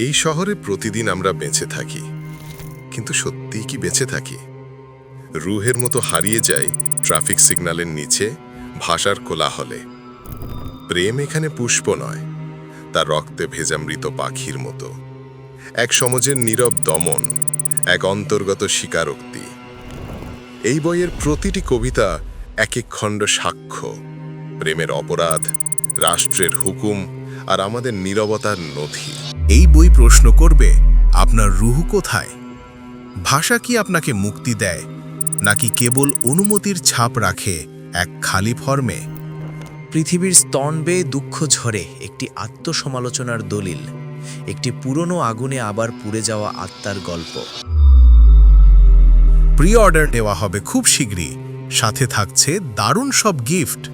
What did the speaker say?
এই শহরে প্রতিদিন আমরা বেঁচে থাকি। কিন্তু সত্যিই কি বেঁচে থাকি? রুহের মতো হারিয়ে যায় ট্রাফিক সিগন্যালের নিচে, ভাষার কোলাহলে। প্রেম এখানে পুষ্প নয় তার রক্তে ভেজা মৃত পাখির মতো। এক সমাজের নীরব দমন, এক অন্তর্গত স্বীকারোক্তি। এই বইয়ের প্রতিটি কবিতা এক এক খণ্ড সাক্ষ্য। প্রেমের অপরাধ, রাষ্ট্রের হুকুম আর আমাদের নীরবতার নথি। এই বই প্রশ্ন করবে আপনার রুহু কোথায়? ভাষা কি আপনাকে মুক্তি দেয়? নাকি কেবল অনুমতির ছাপ রাখে এক খালি ফর্মে? পৃথিবীর স্তন বেয়ে দুঃখ ঝরে একটি আত্মসমালোচনার দলিল একটি পুরনো আগুনে আবার পুড়ে যাওয়া আত্মার গল্প। প্রি অর্ডার দেওয়া হবে খুব শীঘ্রই সাথে থাকছে দারুণ সব গিফট।